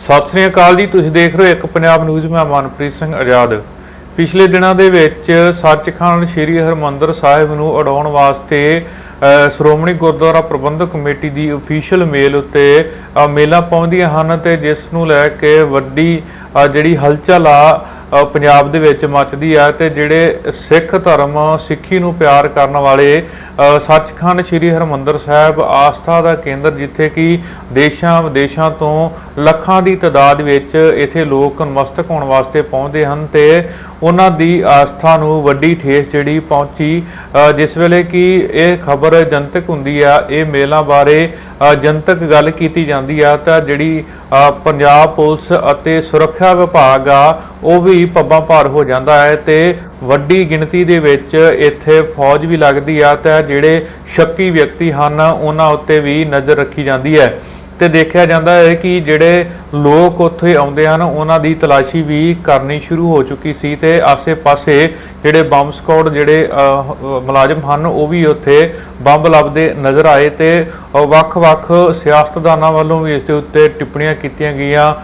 ਸਤਿ ਸ੍ਰੀ ਅਕਾਲ ਜੀ, ਤੁਸੀਂ ਦੇਖ ਰਹੇ ਹੋ ਇੱਕ ਪੰਜਾਬ ਨਿਊਜ਼ ਮੈਂ ਮਨਪ੍ਰੀਤ ਸਿੰਘ ਆਜ਼ਾਦ। ਪਿਛਲੇ ਦਿਨਾਂ ਦੇ ਵਿੱਚ ਸੱਚਖੰਡ ਸ੍ਰੀ ਹਰਮੰਦਰ ਸਾਹਿਬ ਨੂੰ ਉਡਾਉਣ ਵਾਸਤੇ ਸ਼੍ਰੋਮਣੀ ਗੁਰਦੁਆਰਾ ਪ੍ਰਬੰਧਕ ਕਮੇਟੀ ਦੀ ਅਫੀਸ਼ੀਅਲ ਮੇਲ ਉੱਤੇ ਮੇਲਾਂ ਪਹੁੰਚਦੀਆਂ ਹਨ ਤੇ ਜਿਸ ਨੂੰ ਲੈ ਕੇ ਵੱਡੀ ਜਿਹੜੀ ਹਲਚਲ ਆ ਪੰਜਾਬ ਦੇ ਵਿੱਚ ਮੱਚਦੀ ਆ ਤੇ ਜਿਹੜੇ ਸਿੱਖ ਧਰਮ ਸਿੱਖੀ ਨੂੰ ਪਿਆਰ ਕਰਨ ਵਾਲੇ ਸੱਚਖੰਡ ਸ੍ਰੀ ਹਰਮੰਦਰ ਸਾਹਿਬ ਆਸਥਾ ਦਾ ਕੇਂਦਰ ਜਿੱਥੇ ਕਿ ਦੇਸ਼ਾਂ ਵਿਦੇਸ਼ਾਂ ਤੋਂ ਲੱਖਾਂ ਦੀ ਤਾਦਾਦ ਵਿੱਚ ਇੱਥੇ ਲੋਕ ਨਮਸਤਕ ਹੋਣ ਵਾਸਤੇ ਪਹੁੰਚਦੇ ਹਨ ਤੇ ਉਹਨਾਂ ਦੀ ਆਸਥਾ ਨੂੰ ਵੱਡੀ ਠੇਸ ਜਿਹੜੀ ਪਹੁੰਚੀ ਜਿਸ ਵੇਲੇ ਕਿ ਇਹ ਖਬਰ ਜਨਤਕ ਹੁੰਦੀ ਆ, ਇਹ ਮੇਲਾਂ ਬਾਰੇ ਜਨਤਕ ਗੱਲ ਕੀਤੀ ਜਾਂਦੀ ਆ ਤਾਂ ਜਿਹੜੀ ਪੰਜਾਬ ਪੁਲਿਸ ਅਤੇ ਸੁਰੱਖਿਆ ਵਿਭਾਗ ਆ, ਉਹ ਵੀ ਪੱਬਾਂ ਭਾਰ ਹੋ ਜਾਂਦਾ ਹੈ ਤੇ ਵੱਡੀ ਗਿਣਤੀ ਦੇ ਵਿੱਚ ਇੱਥੇ ਫੌਜ ਵੀ ਲੱਗਦੀ ਆ ਤਾਂ ਜਿਹੜੇ ਸ਼ੱਕੀ ਵਿਅਕਤੀ ਹਨ, ਉਹਨਾਂ ਉੱਤੇ ਵੀ ਨਜ਼ਰ ਰੱਖੀ ਜਾਂਦੀ ਹੈ। ਤੇ ਦੇਖਿਆ ਜਾਂਦਾ ਹੈ ਕਿ ਜਿਹੜੇ ਲੋਕ ਉੱਥੇ ਆਉਂਦੇ ਹਨ, ਉਹਨਾਂ ਦੀ ਤਲਾਸ਼ੀ ਵੀ ਕਰਨੀ ਸ਼ੁਰੂ ਹੋ ਚੁੱਕੀ ਸੀ ਤੇ ਆਸੇ-ਪਾਸੇ ਜਿਹੜੇ ਬੰਬ ਸਕੌਡ ਜਿਹੜੇ ਮੁਲਾਜ਼ਮ ਹਨ, ਉਹ ਵੀ ਉੱਥੇ ਬੰਬ ਲੱਭਦੇ ਨਜ਼ਰ ਆਏ ਤੇ ਵੱਖ-ਵੱਖ ਸਿਆਸਤਦਾਨਾਂ ਵੱਲੋਂ ਵੀ ਇਸ ਦੇ ਉੱਤੇ ਟਿੱਪਣੀਆਂ ਕੀਤੀਆਂ ਗਈਆਂ।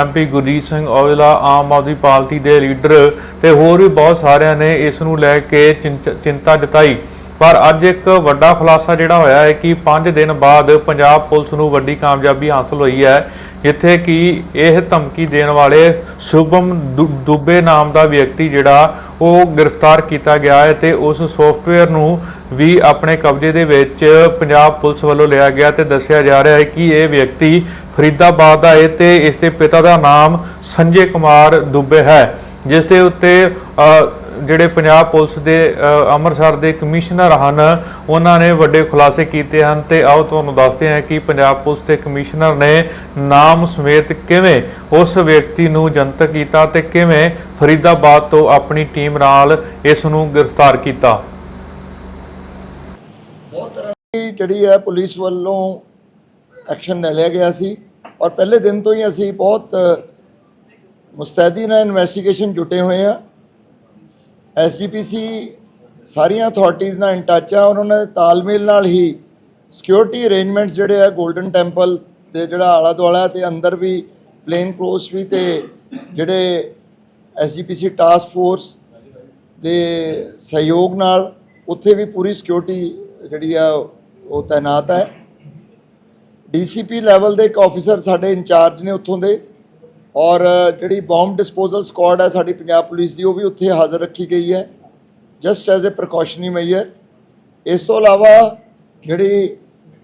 ਐਮਪੀ ਗੁਰਜੀਤ ਸਿੰਘ ਔਜਲਾ, ਆਮ ਆਦਮੀ ਪਾਰਟੀ ਦੇ ਲੀਡਰ ਤੇ ਹੋਰ ਵੀ ਬਹੁਤ ਸਾਰਿਆਂ ਨੇ ਇਸ ਨੂੰ ਲੈ ਕੇ ਚਿੰਤ- ਚਿੰਤਾ ਜਤਾਈ। ਪਰ ਅੱਜ ਇੱਕ ਵੱਡਾ ਖੁਲਾਸਾ ਜਿਹੜਾ ਹੋਇਆ ਹੈ ਕਿ 5 ਦਿਨ ਬਾਅਦ ਪੰਜਾਬ ਪੁਲਿਸ ਨੂੰ ਵੱਡੀ ਕਾਮਯਾਬੀ ਹਾਸਲ ਹੋਈ ਹੈ, ਜਿੱਥੇ ਕਿ ਇਹ ਧਮਕੀ ਦੇਣ ਵਾਲੇ ਸ਼ੁਭਮ ਦੁ- ਦੁਬੇ ਨਾਮ ਦਾ ਵਿਅਕਤੀ ਜਿਹੜਾ ਉਹ ਗ੍ਰਿਫਤਾਰ ਕੀਤਾ ਗਿਆ ਹੈ ਤੇ ਉਸ ਸੌਫਟਵੇਅਰ ਨੂੰ ਵੀ ਆਪਣੇ ਕਬਜ਼ੇ ਦੇ ਵਿੱਚ ਪੰਜਾਬ ਪੁਲਿਸ ਵੱਲੋਂ ਲਿਆ ਗਿਆ ਤੇ ਦੱਸਿਆ ਜਾ ਰਿਹਾ ਹੈ ਕਿ ਇਹ ਵਿਅਕਤੀ ਫਰੀਦਾਬਾਦ ਦਾ ਹੈ ਤੇ ਇਸ ਦੇ ਪਿਤਾ ਦਾ ਨਾਮ ਸੰਜੇ ਕੁਮਾਰ ਦੁਬੇ ਹੈ, ਜਿਸ ਦੇ ਉੱਤੇ ਜਿਹੜੇ ਪੰਜਾਬ ਪੁਲਿਸ ਦੇ ਅੰਮ੍ਰਿਤਸਰ ਦੇ ਕਮਿਸ਼ਨਰ ਹਨ, ਉਹਨਾਂ ਨੇ ਵੱਡੇ ਖੁਲਾਸੇ ਕੀਤੇ ਹਨ ਤੇ ਆਓ ਤੁਹਾਨੂੰ ਦੱਸਦੇ ਹਾਂ ਕਿ ਪੰਜਾਬ ਪੁਲਿਸ ਦੇ ਕਮਿਸ਼ਨਰ ਨੇ ਨਾਮ ਸਮੇਤ ਕਿਵੇਂ ਉਸ ਵਿਅਕਤੀ ਨੂੰ ਜਨਤਕ ਕੀਤਾ ਤੇ ਕਿਵੇਂ ਫਰੀਦਾਬਾਦ ਤੋਂ ਆਪਣੀ ਟੀਮ ਨਾਲ ਇਸ ਨੂੰ ਗ੍ਰਿਫਤਾਰ ਕੀਤਾ। ਬਹੁਤ ਤਰ੍ਹਾਂ ਦੀ ਜਿਹੜੀ ਹੈ ਪੁਲਿਸ ਵੱਲੋਂ ਐਕਸ਼ਨ ਲੈ ਲਿਆ ਗਿਆ ਸੀ ਔਰ ਪਹਿਲੇ ਦਿਨ ਤੋਂ ਹੀ ਅਸੀਂ ਬਹੁਤ ਮੁਸਤੈਦੀ ਨਾਲ ਇਨਵੈਸਟੀਗੇਸ਼ਨ ਜੁਟੇ ਹੋਏ ਆ ਐਸਜੀਪੀਸੀ ਸਾਰੀਆਂ ਅਥਾਰਟੀਆਂ ਨਾਲ ਇਨ ਟੱਚ ਆ, ਔਰ ਉਹਨਾਂ ਦੇ ਤਾਲਮੇਲ ਨਾਲ ਹੀ ਸਿਕਿਉਰਿਟੀ ਅਰੇਂਜਮੈਂਟਸ ਜਿਹੜੇ ਆ 골ਡਨ ਟੈਂਪਲ ਤੇ ਜਿਹੜਾ ਆਲਾ ਦੁਆਲਾ ਤੇ ਅੰਦਰ ਵੀ ਪਲੇਨ ਕਲੋਸ ਵੀ ਤੇ ਜਿਹੜੇ ਐਸਜੀਪੀਸੀ ਟਾਸਕ ਫੋਰਸ ਦੇ ਸਹਿਯੋਗ ਨਾਲ ਉੱਥੇ ਵੀ ਪੂਰੀ ਸਿਕਿਉਰਿਟੀ ਜਿਹੜੀ ਆ, ਉਹ ਤਾਇਨਾਤ ਹੈ। ਡੀਸੀਪੀ ਲੈਵਲ ਦੇ ਇੱਕ ਆਫੀਸਰ ਸਾਡੇ ਇੰਚਾਰਜ ਨੇ ਉੱਥੋਂ ਦੇ। ਔਰ ਜਿਹੜੀ ਬੰਬ ਡਿਸਪੋਜ਼ਲ ਸਕੁਆਡ ਹੈ ਸਾਡੀ ਪੰਜਾਬ ਪੁਲਿਸ ਦੀ, ਉਹ ਵੀ ਉੱਥੇ ਹਾਜ਼ਰ ਰੱਖੀ ਗਈ ਹੈ। Just as a precautionary measure ਇਸ ਤੋਂ ਇਲਾਵਾ ਜਿਹੜੀ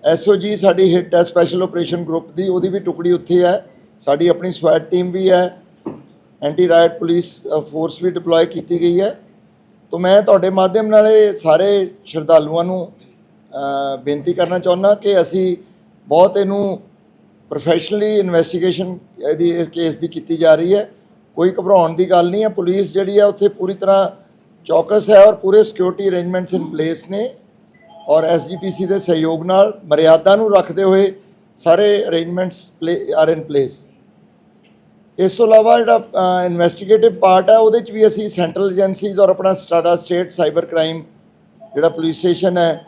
ਐਸਓਜੀ ਸਾਡੀ ਹਿੱਟ ਹੈ ਸਪੈਸ਼ਲ ਆਪਰੇਸ਼ਨ ਗਰੁੱਪ ਦੀ, ਉਹਦੀ ਵੀ ਟੁਕੜੀ ਉੱਥੇ ਹੈ। ਸਾਡੀ ਆਪਣੀ ਸਵੈਟ ਟੀਮ ਵੀ ਹੈ। ਐਂਟੀ ਰਾਇਟ ਪੁਲਿਸ ਫੋਰਸ ਵੀ ਡਿਪਲੋਏ ਕੀਤੀ ਗਈ ਹੈ। ਤੋਂ ਮੈਂ ਤੁਹਾਡੇ ਮਾਧਿਅਮ ਨਾਲ ਇਹ ਸਾਰੇ ਸ਼ਰਧਾਲੂਆਂ ਨੂੰ ਬੇਨਤੀ ਕਰਨਾ ਚਾਹੁੰਦਾ ਕਿ ਅਸੀਂ ਬਹੁਤ ਇਹਨੂੰ ਪ੍ਰੋਫੈਸ਼ਨਲੀ ਇਨਵੈਸਟੀਗੇਸ਼ਨ ਇਹਦੀ, ਇਸ ਕੇਸ ਦੀ ਕੀਤੀ ਜਾ ਰਹੀ ਹੈ। ਕੋਈ ਘਬਰਾਉਣ ਦੀ ਗੱਲ ਨਹੀਂ ਹੈ। ਪੁਲਿਸ ਜਿਹੜੀ ਹੈ, ਉੱਥੇ ਪੂਰੀ ਤਰ੍ਹਾਂ ਚੌਕਸ ਹੈ ਔਰ ਪੂਰੇ ਸਿਕਿਉਰਿਟੀ ਅਰੇਂਜਮੈਂਟਸ ਇਨ ਪਲੇਸ ਨੇ। ਔਰ ਐਸਜੀਪੀਸੀ ਦੇ ਸਹਿਯੋਗ ਨਾਲ ਮਰਿਆਦਾ ਨੂੰ ਰੱਖਦੇ ਹੋਏ ਸਾਰੇ ਅਰੇਂਜਮੈਂਟਸ ਆਰ ਇਨ ਪਲੇਸ ਇਸ ਤੋਂ ਇਲਾਵਾ ਜਿਹੜਾ ਇਨਵੈਸਟੀਗੇਟਿਵ ਪਾਰਟ ਹੈ, ਉਹਦੇ ਚ ਵੀ ਅਸੀਂ ਸੈਂਟਰਲ ਏਜੰਸੀਜ਼ ਔਰ ਆਪਣਾ ਸਟਾਡਾ ਸਟੇਟ ਸਾਈਬਰ ਕ੍ਰਾਈਮ ਜਿਹੜਾ ਪੁਲਿਸ ਸਟੇਸ਼ਨ ਹੈ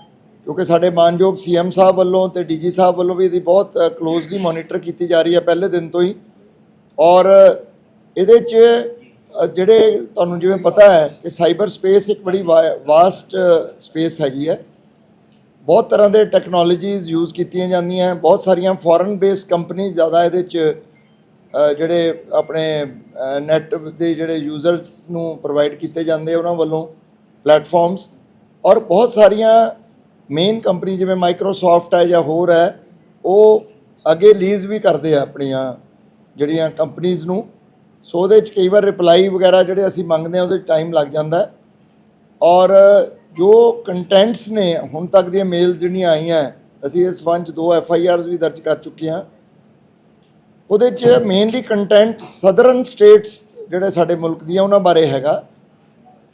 ਕਿਉਂਕਿ ਸਾਡੇ ਮਾਨਯੋਗ ਸੀਐਮ ਸਾਹਿਬ ਵੱਲੋਂ ਤੇ ਡੀਜੀ ਸਾਹਿਬ ਵੱਲੋਂ ਵੀ ਇਹਦੀ ਬਹੁਤ ਕਲੋਜ਼ਲੀ ਮੋਨੀਟਰ ਕੀਤੀ ਜਾ ਰਹੀ ਹੈ ਪਹਿਲੇ ਦਿਨ ਤੋਂ ਹੀ। ਔਰ ਇਹਦੇ ਚ ਜਿਹੜੇ ਤੁਹਾਨੂੰ ਜਿਵੇਂ ਪਤਾ ਹੈ ਕਿ ਸਾਈਬਰ ਸਪੇਸ ਇੱਕ ਬੜੀ ਵਾਸਟ ਸਪੇਸ ਹੈਗੀ ਹੈ। ਬਹੁਤ ਤਰ੍ਹਾਂ ਦੇ ਟੈਕਨੋਲੋਜੀਜ਼ ਯੂਜ਼ ਕੀਤੀਆਂ ਜਾਂਦੀਆਂ, ਬਹੁਤ ਸਾਰੀਆਂ ਫੋਰਨ ਬੇਸ ਕੰਪਨੀ ਜ਼ਿਆਦਾ ਇਹਦੇ ਚ ਜਿਹੜੇ ਆਪਣੇ ਨੈਟ ਦੇ ਜਿਹੜੇ ਯੂਜ਼ਰਸ ਨੂੰ ਪ੍ਰੋਵਾਈਡ ਕੀਤੇ ਜਾਂਦੇ ਉਹਨਾਂ ਵੱਲੋਂ ਪਲੇਟਫਾਰਮਸ ਔਰ ਬਹੁਤ ਸਾਰੀਆਂ ਮੇਨ ਕੰਪਨੀ ਜਿਵੇਂ ਮਾਈਕਰੋਸਾਫਟ ਹੈ ਜਾਂ ਹੋਰ ਹੈ, ਉਹ ਅੱਗੇ ਲੀਜ਼ ਵੀ ਕਰਦੇ ਆ ਆਪਣੀਆਂ ਜਿਹੜੀਆਂ ਕੰਪਨੀਆਂ ਨੂੰ। ਸੋ ਉਹਦੇ ਚ ਕਈ ਵਾਰ ਰਿਪਲਾਈ ਵਗੈਰਾ ਜਿਹੜੇ ਅਸੀਂ ਮੰਗਦੇ ਆ ਉਹਦੇ ਟਾਈਮ ਲੱਗ ਜਾਂਦਾ ਔਰ ਜੋ ਕੰਟੈਂਟਸ ਨੇ, ਹੁਣ ਤੱਕ ਦੀਆਂ ਮੇਲਸ ਜਿਹੜੀਆਂ ਆਈਆਂ, ਅਸੀਂ ਇਸ ਸੰਬੰਧ 'ਚ ਦੋ ਐਫ ਆਈ ਆਰਸ ਵੀ ਦਰਜ ਕਰ ਚੁੱਕੇ ਹਾਂ। ਉਹਦੇ 'ਚ ਮੇਨਲੀ ਕੰਟੈਂਟ ਸਦਰਨ ਸਟੇਟਸ ਜਿਹੜੇ ਸਾਡੇ ਮੁਲਕ ਦੀਆਂ, ਉਹਨਾਂ ਬਾਰੇ ਹੈਗਾ।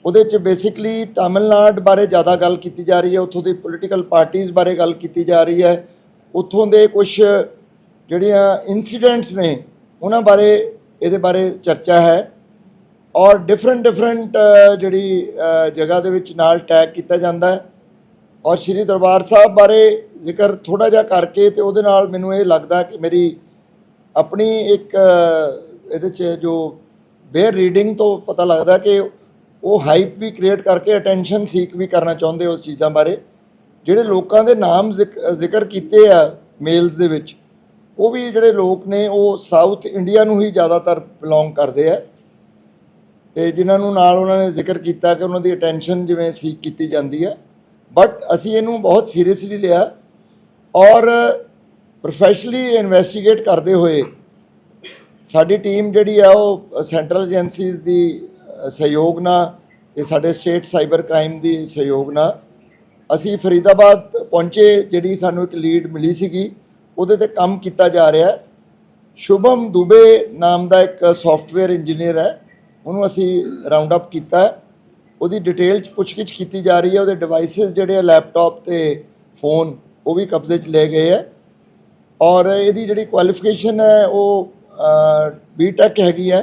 ਉਹਦੇ 'ਚ ਬੇਸਿਕਲੀ ਤਾਮਿਲਨਾਡ ਬਾਰੇ ਜ਼ਿਆਦਾ ਗੱਲ ਕੀਤੀ ਜਾ ਰਹੀ ਹੈ, ਉੱਥੋਂ ਦੀ ਪੋਲੀਟੀਕਲ ਪਾਰਟੀਆਂ ਬਾਰੇ ਗੱਲ ਕੀਤੀ ਜਾ ਰਹੀ ਹੈ, ਉੱਥੋਂ ਦੇ ਕੁਝ ਜਿਹੜੀਆਂ ਇਨਸੀਡੈਂਟਸ ਨੇ, ਉਹਨਾਂ ਬਾਰੇ ਇਹਦੇ ਬਾਰੇ ਚਰਚਾ ਹੈ ਔਰ ਡਿਫਰੈਂਟ ਡਿਫਰੈਂਟ ਜਿਹੜੀ ਜਗ੍ਹਾ ਦੇ ਵਿੱਚ ਨਾਲ ਟੈਗ ਕੀਤਾ ਜਾਂਦਾ ਹੈ ਔਰ ਸ੍ਰੀ ਦਰਬਾਰ ਸਾਹਿਬ ਬਾਰੇ ਜ਼ਿਕਰ ਥੋੜਾ ਜਿਹਾ ਕਰਕੇ ਤੇ ਉਹਦੇ ਨਾਲ ਮੈਨੂੰ ਇਹ ਲੱਗਦਾ ਕਿ ਮੇਰੀ ਆਪਣੀ ਇੱਕ ਇਹਦੇ ਚ ਜੋ ਬੇਅਰ ਰੀਡਿੰਗ ਤੋਂ ਪਤਾ ਲੱਗਦਾ ਕਿ ਉਹ ਹਾਈਪ ਵੀ ਕ੍ਰੀਏਟ ਕਰਕੇ ਅਟੈਂਸ਼ਨ ਸੀਕ ਵੀ ਕਰਨਾ ਚਾਹੁੰਦੇ ਉਸ ਚੀਜ਼ਾਂ ਬਾਰੇ। ਜਿਹੜੇ ਲੋਕਾਂ ਦੇ ਨਾਮ ਜ਼ਿਕ- ਜ਼ਿਕਰ ਕੀਤੇ ਆ ਮੇਲਸ ਦੇ ਵਿੱਚ, ਉਹ ਵੀ ਜਿਹੜੇ ਲੋਕ ਨੇ, ਉਹ ਸਾਊਥ ਇੰਡੀਆ ਨੂੰ ਹੀ ਜ਼ਿਆਦਾਤਰ ਬਿਲੋਂਗ ਕਰਦੇ ਆ। ਤੇ ਜਿਨ੍ਹਾਂ ਨੂੰ ਨਾਲ ਉਹਨਾਂ ਨੇ ਜ਼ਿਕਰ ਕੀਤਾ ਕਿ ਉਹਨਾਂ ਦੀ ਅਟੈਂਸ਼ਨ ਜਿਵੇਂ ਸੀਕ ਕੀਤੀ ਜਾਂਦੀ ਹੈ ਬਟ ਅਸੀਂ ਇਹਨੂੰ ਬਹੁਤ ਸੀਰੀਅਸਲੀ ਲਿਆ ਔਰ ਪ੍ਰੋਫੈਸ਼ਨਲੀ ਇਨਵੈਸਟੀਗੇਟ ਕਰਦੇ ਹੋਏ ਸਾਡੀ ਟੀਮ ਜਿਹੜੀ ਆ ਉਹ ਸੈਂਟਰਲ ਏਜੰਸੀਜ਼ ਦੀ ਸਹਿਯੋਗ ਨਾਲ ਤੇ ਸਾਡੇ ਸਟੇਟ ਸਾਈਬਰ ਕ੍ਰਾਈਮ ਦੀ ਸਹਿਯੋਗ ਨਾਲ ਅਸੀਂ ਫਰੀਦਾਬਾਦ ਪਹੁੰਚੇ, ਜਿਹੜੀ ਸਾਨੂੰ ਇੱਕ ਲੀਡ ਮਿਲੀ ਸੀਗੀ, ਉਹਦੇ ਤੇ ਕੰਮ ਕੀਤਾ ਜਾ ਰਿਹਾ ਹੈ। ਸ਼ੁਭਮ ਦੁਬੇ ਨਾਮ ਦਾ ਇੱਕ ਸੌਫਟਵੇਅਰ ਇੰਜੀਨੀਅਰ ਹੈ, ਉਹਨੂੰ ਅਸੀਂ ਰਾਉਂਡ ਅਪ ਕੀਤਾ ਉਹਦੀ ਡਿਟੇਲ ਚ ਪੁੱਛਗਿੱਛ ਕੀਤੀ ਜਾ ਰਹੀ ਹੈ, ਉਹਦੇ ਡਿਵਾਈਸਸ ਜਿਹੜੇ ਆ ਲੈਪਟਾਪ ਤੇ ਫੋਨ ਉਹ ਵੀ ਕਬਜ਼ੇ 'ਚ ਲਏ ਗਏ ਹੈ। ਔਰ ਇਹਦੀ ਜਿਹੜੀ ਕੁਆਲੀਫਿਕੇਸ਼ਨ ਹੈ, ਉਹ ਬੀਟੈਕ ਹੈਗੀ ਹੈ।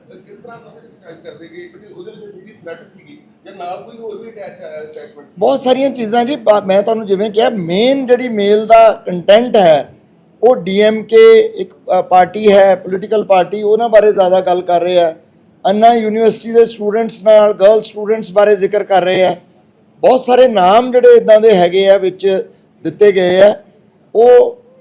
ਤਰ੍ਹਾਂ ਤੁਸੀਂ ਡਿਸਕ੍ਰਾਈਬ ਕਰਦੇ ਕਿ ਕਿ ਉਹਦੇ ਵਿੱਚ ਸੀਗੀ ਥ੍ਰੈਟ ਸੀਗੀ ਜਾਂ ਨਾਲ ਕੋਈ ਹੋਰ ਵੀ ਅਟੈਚ ਆਇਆ ਅਟੈਚਮੈਂਟ ਬਹੁਤ ਸਾਰੀਆਂ ਚੀਜ਼ਾਂ ਜੀ ਬਾ- ਮੈਂ ਤੁਹਾਨੂੰ ਜਿਵੇਂ ਕਿਹਾ ਮੇਨ ਜਿਹੜੀ ਮੇਲ ਦਾ ਕੰਟੈਂਟ ਹੈ ਉਹ ਡੀਐਮਕੇ ਇੱਕ ਅ, ਪਾਰਟੀ ਹੈ ਪੋਲੀਟੀਕਲ ਪਾਰਟੀ ਉਹਨਾਂ ਬਾਰੇ ਜ਼ਿਆਦਾ ਗੱਲ ਕਰ ਰਿਹਾ ਆ ਅੰਨਾ ਯੂਨੀਵਰਸਿਟੀ ਦੇ ਸਟੂਡੈਂਟਸ ਨਾਲ ਗਰਲ ਸਟੂਡੈਂਟਸ ਬਾਰੇ ਜ਼ਿਕਰ ਕਰ ਰਹੇ ਹੈ। ਬਹੁਤ ਸਾਰੇ ਨਾਮ ਜਿਹੜੇ ਇਦਾਂ ਦੇ ਹੈਗੇ ਆ ਵਿੱਚ ਦਿੱਤੇ ਗਏ ਆ ਉਹ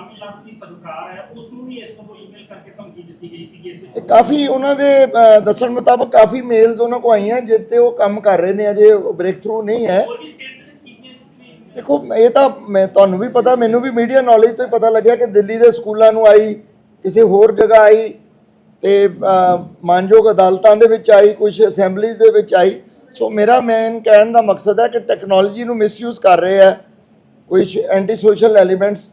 ਅਹ, ਤਾਮਿਲਨਾਡੂ ਦੀ ਸਰਕਾਰ ਹੈ ਉਸ ਨੂੰ ਵੀ ਇਸ ਤੋਂ ਈਮੇਲ ਕਰਕੇ ਧਮਕੀ ਦਿੱਤੀ ਗਈ ਸੀ ਇਸ ਤੇ ਕਾਫੀ ਉਹਨਾਂ ਦੇ ਦੱਸਣ ਮੁਤਾਬਕ ਕਾਫੀ ਮੇਲਸ ਉਹਨਾਂ ਕੋ ਆਈਆਂ ਜਿੱਤੇ ਉਹ ਕੰਮ ਕਰ ਰਹੇ ਨੇ ਅਜੇ ਬ੍ਰੇਕ ਥਰੂ ਨਹੀਂ ਹੈ। ਦੇਖੋ ਇਹ ਤਾਂ ਮੈਂ ਤੁਹਾਨੂੰ ਵੀ ਪਤਾ ਮੈਨੂੰ ਵੀ ਮੀਡੀਆ ਨੌਲੇਜ ਤੋਂ ਹੀ ਪਤਾ ਲੱਗਿਆ ਕਿ ਦਿੱਲੀ ਦੇ ਸਕੂਲਾਂ ਨੂੰ ਆਈ ਕਿਸੇ ਹੋਰ ਜਗ੍ਹਾ ਆਈ ਤੇ ਮਾਨਯੋਗ ਅਦਾਲਤਾਂ ਦੇ ਵਿੱਚ ਆਈ ਕੁਝ ਅਸੈਂਬਲੀਜ਼ ਦੇ ਵਿੱਚ ਆਈ। ਸੋ ਮੇਰਾ ਮੇਨ ਕਹਿਣ ਦਾ ਮਕਸਦ ਹੈ ਕਿ ਟੈਕਨੋਲੋਜੀ ਨੂੰ ਮਿਸਯੂਜ਼ ਕਰ ਰਹੇ ਆ ਕੁਝ ਐਂਟੀ ਸੋਸ਼ਲ ਐਲੀਮੈਂਟਸ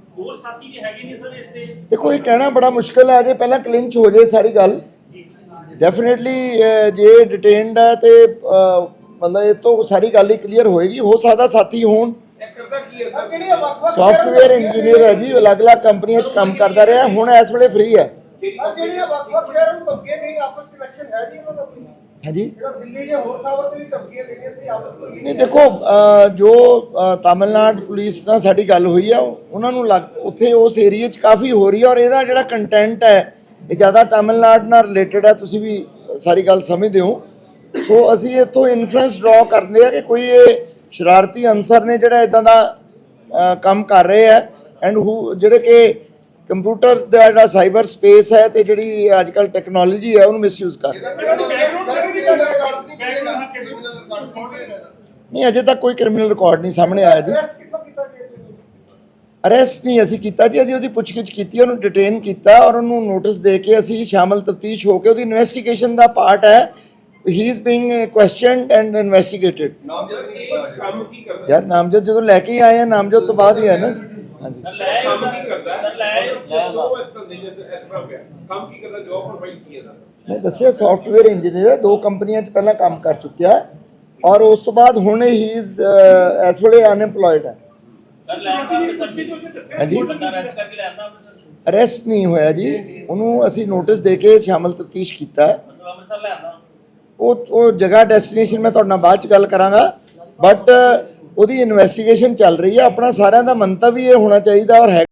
ਹੋਰ ਸਾਥੀ ਵੀ ਹੈਗੇ ਨੇ ਸਰ ਇਸ ਤੇ? ਦੇਖੋ ਇਹ ਕਹਿਣਾ ਬੜਾ ਮੁਸ਼ਕਲ ਹੈ ਅਜੇ ਪਹਿਲਾਂ ਕਲਿੰਚ ਹੋ ਜੇ ਸਾਰੀ ਗੱਲ। ਡੈਫੀਨਿਟਲੀ ਜੇ ਡਿਟੇਨਡ ਹੈ ਤੇ ਮਤਲਬ ਇਹ ਤੋਂ ਸਾਰੀ ਗੱਲ ਹੀ ਕਲੀਅਰ ਹੋਏਗੀ। ਹੋ ਸਕਦਾ ਸਾਥੀ ਹੋਣ। ਸੌਫਟਵੇਅਰ ਇੰਜੀਨੀਅਰ ਹੈ ਜੀ ਅਲੱਗ-ਅਲੱਗ ਕੰਪਨੀਆਂ 'ਚ ਕੰਮ ਕਰਦਾ ਰਿਹਾ। ਹੁਣ ਇਸ ਵੇਲੇ ਫ੍ਰੀ ਹੈ। ਜਿਹੜੀਆਂ ਵੱਖ-ਵੱਖ ਸ਼ਹਿਰਾਂ ਨੂੰ ਧਮਕੀਆਂ ਗਈਆਂ ਆਪਸ ਵਿੱਚ ਕਨੈਕਸ਼ਨ ਹੈ ਜੀ ਉਹਨਾਂ ਦਾ ਕੋਈ? ਹਾਂਜੀ। ਦਿੱਲੀ ਜਾਂ ਹੋਰ ਥਾਵਾਂ ਤੇ ਵੀ ਧਮਕੀਆਂ ਗਈਆਂ ਸੀ ਆਪਸ ਵਿੱਚ ਨਹੀਂ ਦੇਖੋ ਜੋ ਤਾਮਿਲਨਾਡੂ ਪੁਲਿਸ ਨਾਲ ਸਾਡੀ ਗੱਲ ਹੋਈ ਆ ਉਹਨਾਂ ਨੂੰ ਲੱਗ ਉੱਥੇ ਉਸ ਏਰੀਆ 'ਚ ਕਾਫੀ ਹੋ ਰਹੀ ਹੈ ਔਰ ਇਹਦਾ ਜਿਹੜਾ ਕੰਟੈਂਟ ਹੈ ਇਹ ਜ਼ਿਆਦਾ ਤਾਮਿਲਨਾਡੂ ਨਾਲ ਰਿਲੇਟਡ ਹੈ ਤੁਸੀਂ ਵੀ ਸਾਰੀ ਗੱਲ ਸਮਝਦੇ ਹੋ। ਸੋ ਅਸੀਂ ਇੱਥੋਂ ਇਨਫਰੈਂਸ ਡਰਾ ਕਰਦੇ ਆ ਕਿ ਕੋਈ ਇਹ ਸ਼ਰਾਰਤੀ ਅਨਸਰ ਨੇ ਜਿਹੜਾ ਇਦਾਂ ਦਾ ਕੰਮ ਕਰ ਰਹੇ ਆ ਐਂਡ ਹੂ ਜਿਹੜੇ ਕਿ ਕੰਪਿਊਟਰ ਦਾ ਜਿਹੜਾ ਸਾਈਬਰ ਸਪੇਸ ਹੈ ਤੇ ਜਿਹੜੀ ਅੱਜ ਕੱਲ ਟੈਕਨੋਲੋਜੀ ਹੈ ਉਹਨੂੰ ਮਿਸਯੂਜ਼ ਕਰ ਰਹੇ ਨਹੀਂ ਅਜੇ ਤੱਕ ਕੋਈ ਕ੍ਰਿਮੀਨਲ ਰਿਕਾਰਡ ਨਹੀਂ ਸਾਹਮਣੇ ਆਇਆ ਜੀ। ਅਰੈਸਟ ਨਹੀਂ ਅਸੀਂ ਕੀਤਾ ਜੀ ਅਸੀਂ ਉਹਦੀ ਪੁੱਛਗਿੱਛ ਕੀਤੀ ਉਹਨੂੰ ਡਿਟੇਨ ਕੀਤਾ ਔਰ ਉਹਨੂੰ ਨੋਟਿਸ ਦੇ ਕੇ ਅਸੀਂ ਸ਼ਾਮਲ ਤਫਤੀਸ਼ ਹੋ ਕੇ ਉਹਦੀ ਇਨਵੈਸਟੀਗੇਸ਼ਨ ਦਾ ਪਾਰਟ ਹੈ। He is being questioned and investigated ਯਾਰ ਨਾਮਜ਼ਦ ਜਦੋਂ ਲੈ ਕੇ ਆਏ ਆ ਨਾਮਜ਼ਦ ਤੋਂ ਬਾਅਦ ਹੀ ਹੈ ਨਾ। ਹਾਂਜੀ। ਕੰਮ ਕੀ ਕਰਦਾ ਹੈ ਲੈ ਜੋ ਇਸ ਦਾ ਨਹੀਂ ਹੈ ਇਸ ਤਰ੍ਹਾਂ ਪਿਆ ਕੰਮ ਕੀ ਕਰਦਾ ਜੋਬ ਪ੍ਰੋਵਾਈਡ ਕੀ ਹੈ ਮੈਂ ਦੱਸਿਆ ਸੌਫਟਵੇਅਰ ਇੰਜੀਨੀਅਰ ਦੋ ਕੰਪਨੀਆਂ 'ਚ ਪਹਿਲਾਂ ਕੰਮ ਕਰ ਚੁੱਕਿਆ ਹੈ ਔਰ ਉਸ ਤੋਂ ਬਾਅਦ ਹੁਣ ਹੀ ਇਜ਼ ਇਸ ਵੇਲੇ ਅਨਐਮਪਲੋਇਡ ਹੈ। ਹਾਂਜੀ। ਅਰੈਸਟ ਨਹੀਂ ਹੋਇਆ ਜੀ। ਉਹਨੂੰ ਅਸੀਂ ਨੋਟਿਸ ਦੇ ਕੇ ਸ਼ਾਮਲ ਤਫਤੀਸ਼ ਕੀਤਾ ਹੈ। ਉਹ ਉਹ ਜਗ੍ਹਾ ਡੈਸਟੀਨੇਸ਼ਨ ਮੈਂ ਤੁਹਾਡੇ ਨਾਲ ਬਾਅਦ ਚ ਗੱਲ ਕਰਾਂਗਾ। ਬਟ ਉਹਦੀ ਇਨਵੈਸਟੀਗੇਸ਼ਨ ਚੱਲ ਰਹੀ ਹੈ। ਆਪਣਾ ਸਾਰਿਆਂ ਦਾ ਮੰਤਵ ਹੀ ਇਹ ਹੋਣਾ ਚਾਹੀਦਾ ਔਰ ਹੈ